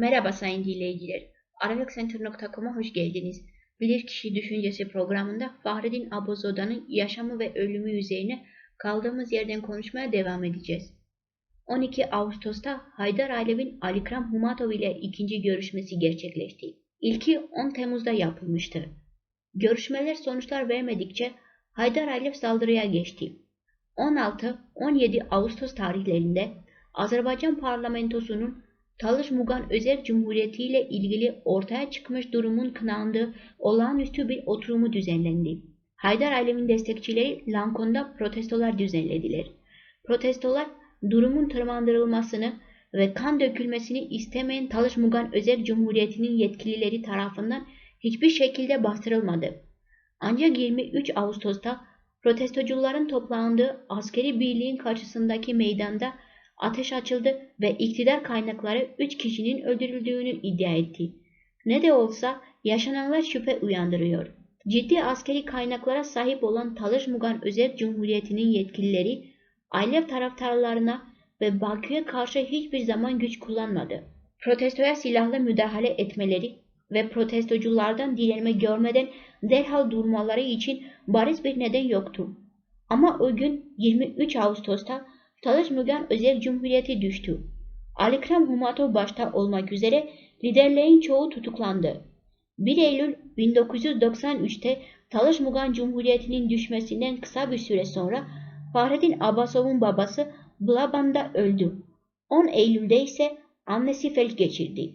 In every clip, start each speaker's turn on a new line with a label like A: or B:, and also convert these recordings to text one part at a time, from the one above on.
A: Merhaba sayın dinleyiciler. Aralıkcenter.com'a hoş geldiniz. Bilirkişi Düşüncesi programında Fahrettin Abozoda'nın yaşamı ve ölümü üzerine kaldığımız yerden konuşmaya devam edeceğiz. 12 Ağustos'ta Haydar Alev'in Alikram Humatov ile ikinci görüşmesi gerçekleşti. İlki 10 Temmuz'da yapılmıştı. Görüşmeler sonuçlar vermedikçe Haydar Alev saldırıya geçti. 16-17 Ağustos tarihlerinde Azerbaycan parlamentosunun Talış Mugan Özel Cumhuriyeti ile ilgili ortaya çıkmış durumun kınandığı olağanüstü bir oturumu düzenlendi. Haydar Alev'in destekçileri Lankon'da protestolar düzenlediler. Protestolar durumun tırmandırılmasını ve kan dökülmesini istemeyen Talış Mugan Özel Cumhuriyeti'nin yetkilileri tarafından hiçbir şekilde bastırılmadı. Ancak 23 Ağustos'ta protestocuların toplandığı askeri birliğin karşısındaki meydanda ateş açıldı ve iktidar kaynakları 3 kişinin öldürüldüğünü iddia etti. Ne de olsa yaşananlar şüphe uyandırıyor. Ciddi askeri kaynaklara sahip olan Talış Mugan Özel Cumhuriyeti'nin yetkilileri Alev taraftarlarına ve Bakü'ye karşı hiçbir zaman güç kullanmadı. Protestoya silahlı müdahale etmeleri ve protestoculardan direnme görmeden derhal durmaları için bariz bir neden yoktu. Ama o gün 23 Ağustos'ta Talış Mugan Özel Cumhuriyeti düştü. Alikram Humatov başta olmak üzere liderlerin çoğu tutuklandı. 1 Eylül 1993'te Talış Mugan Cumhuriyeti'nin düşmesinden kısa bir süre sonra Fahrettin Abbasov'un babası Blaban'da öldü. 10 Eylül'de ise annesi felç geçirdi.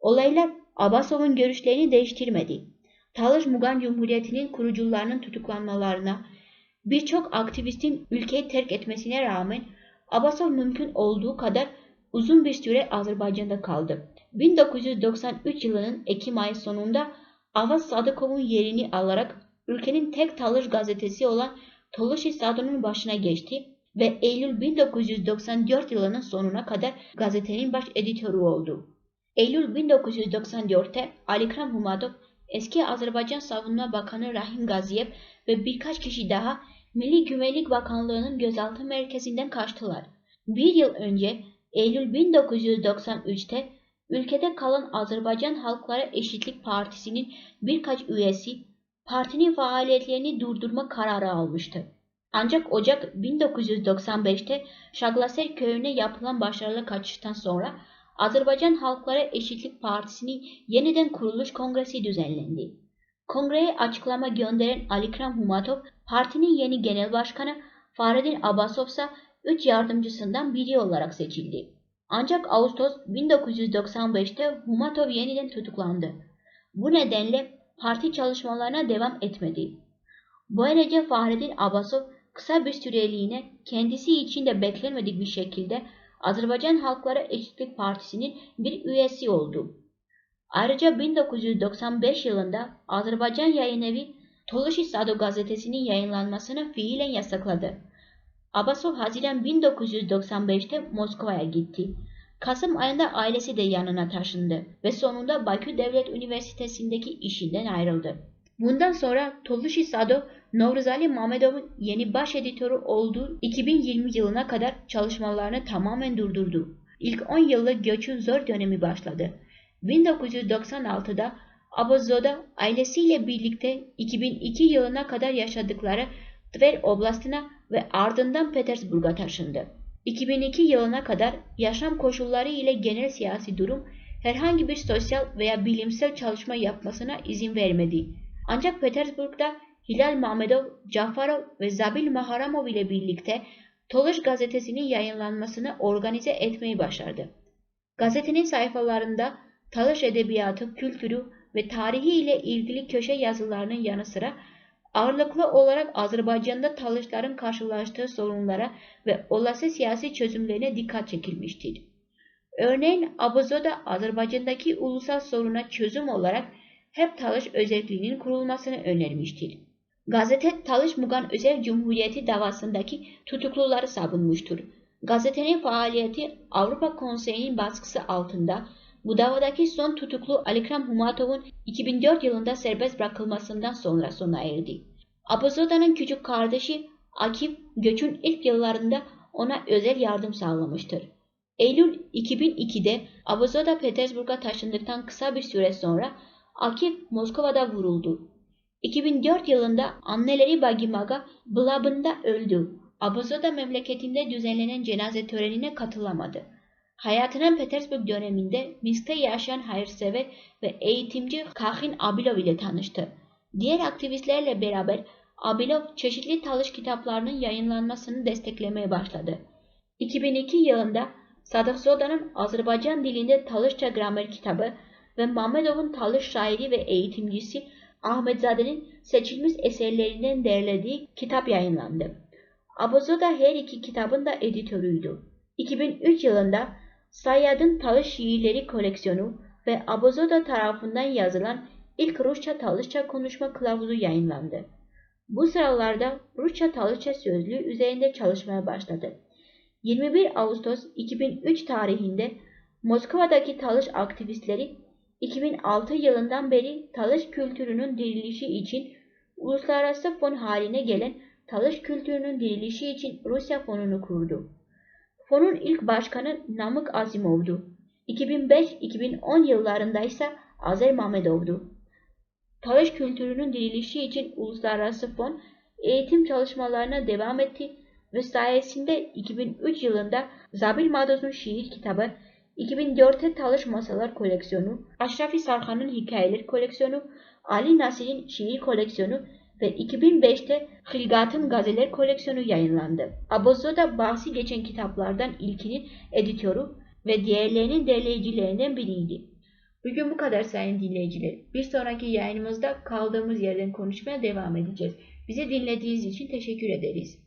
A: Olaylar Abbasov'un görüşlerini değiştirmedi. Talış Mugan Cumhuriyeti'nin kurucularının tutuklanmalarına, birçok aktivistin ülkeyi terk etmesine rağmen Abbasov mümkün olduğu kadar uzun bir süre Azerbaycan'da kaldı. 1993 yılının Ekim ayı sonunda Avaz Sadıkov'un yerini alarak ülkenin tek Talış gazetesi olan Toluşi Sadı'nın başına geçti ve Eylül 1994 yılının sonuna kadar gazetenin baş editörü oldu. Eylül 1994'te Alikram Humadov, eski Azerbaycan Savunma Bakanı Rahim Gaziyev ve birkaç kişi daha Milli Güvenlik Bakanlığı'nın gözaltı merkezinden kaçtılar. Bir yıl önce Eylül 1993'te ülkede kalan Azerbaycan Halklara Eşitlik Partisi'nin birkaç üyesi partinin faaliyetlerini durdurma kararı almıştı. Ancak Ocak 1995'te Şaglaser köyüne yapılan başarılı kaçıştan sonra Azerbaycan Halklara Eşitlik Partisi'nin yeniden kuruluş kongresi düzenlendi. Kongreye açıklama gönderen Alikram Humatov, partinin yeni genel başkanı Fahrettin Abbasov ise üç yardımcısından biri olarak seçildi. Ancak Ağustos 1995'te Humatov yeniden tutuklandı. Bu nedenle parti çalışmalarına devam etmedi. Böylece Fahrettin Abbasov kısa bir süreliğine kendisi için de beklenmedik bir şekilde Azerbaycan Halklara Eşitlik Partisi'nin bir üyesi oldu. Ayrıca 1995 yılında Azerbaycan Yayınevi Toluşi Sado gazetesinin yayınlanmasını fiilen yasakladı. Abbasov Haziran 1995'te Moskova'ya gitti. Kasım ayında ailesi de yanına taşındı ve sonunda Bakü Devlet Üniversitesi'ndeki işinden ayrıldı. Bundan sonra Toluşi Sado, Novruzali Mamedov'un yeni baş editörü olduğu 2020 yılına kadar çalışmalarını tamamen durdurdu. İlk 10 yıllık göçün zor dönemi başladı. 1996'da Abazoda ailesiyle birlikte 2002 yılına kadar yaşadıkları Tver Oblastı'na ve ardından Petersburg'a taşındı. 2002 yılına kadar yaşam koşulları ile genel siyasi durum herhangi bir sosyal veya bilimsel çalışma yapmasına izin vermedi. Ancak Petersburg'da Hilal Mamedov, Cafarov ve Zabil Maharamov ile birlikte Toluş gazetesinin yayınlanmasını organize etmeyi başardı. Gazetenin sayfalarında Talış edebiyatı, kültürü ve tarihi ile ilgili köşe yazılarının yanı sıra ağırlıklı olarak Azerbaycan'da Talışların karşılaştığı sorunlara ve olası siyasi çözümlerine dikkat çekilmiştir. Örneğin Abuzoda Azerbaycan'daki ulusal soruna çözüm olarak hep Talış özelliğinin kurulmasını önermiştir. Gazete Talış Mugan Özel Cumhuriyeti davasındaki tutukluları savunmuştur. Gazetenin faaliyeti Avrupa Konseyi'nin baskısı altında bu davadaki son tutuklu Alikram Humatov'un 2004 yılında serbest bırakılmasından sonra sona erdi. Abuzoda'nın küçük kardeşi Akif göçün ilk yıllarında ona özel yardım sağlamıştır. Eylül 2002'de Abazoda Petersburg'a taşındıktan kısa bir süre sonra Akif Moskova'da vuruldu. 2004 yılında anneleri Bagimaga Blab'ında öldü. Abazoda memleketinde düzenlenen cenaze törenine katılamadı. Hayatının Petersburg döneminde Minsk'te yaşayan hayırsever ve eğitimci Kahin Abilov ile tanıştı. Diğer aktivistlerle beraber Abilov çeşitli talış kitaplarının yayınlanmasını desteklemeye başladı. 2002 yılında Sadık Zoda'nın Azerbaycan dilinde Talışça gramer kitabı ve Mamedov'un Talış şairi ve eğitimcisi Ahmetzade'nin seçilmiş eserlerinden derlediği kitap yayınlandı. Abuzoda her iki kitabın da editörüydü. 2003 yılında Sayyad'ın Talış şiirleri koleksiyonu ve Abuzoda tarafından yazılan ilk Rusça Talışça konuşma kılavuzu yayınlandı. Bu sıralarda Rusça Talışça sözlüğü üzerinde çalışmaya başladı. 21 Ağustos 2003 tarihinde Moskova'daki talış aktivistleri 2006 yılından beri talış kültürünün dirilişi için uluslararası fon haline gelen talış kültürünün dirilişi için Rusya fonunu kurdu. Fonun ilk başkanı Namık Azimov'du. 2005-2010 yıllarında ise Azer Mamedov'du. Talış kültürünün dirilişi için uluslararası fon eğitim çalışmalarına devam etti ve sayesinde 2003 yılında Zabil Madoz'un şiir kitabı, 2004'te Talış Masalar koleksiyonu, Aşrafi Sarhan'ın hikayeler koleksiyonu, Ali Nasir'in şiir koleksiyonu ve 2005'te Hilgat'ın gazeler koleksiyonu yayınlandı. Abazoda bahsi geçen kitaplardan ilkinin editörü ve diğerlerinin derleyicilerinden biriydi. Bugün bu kadar sayın dinleyiciler. Bir sonraki yayınımızda kaldığımız yerden konuşmaya devam edeceğiz. Bizi dinlediğiniz için teşekkür ederiz.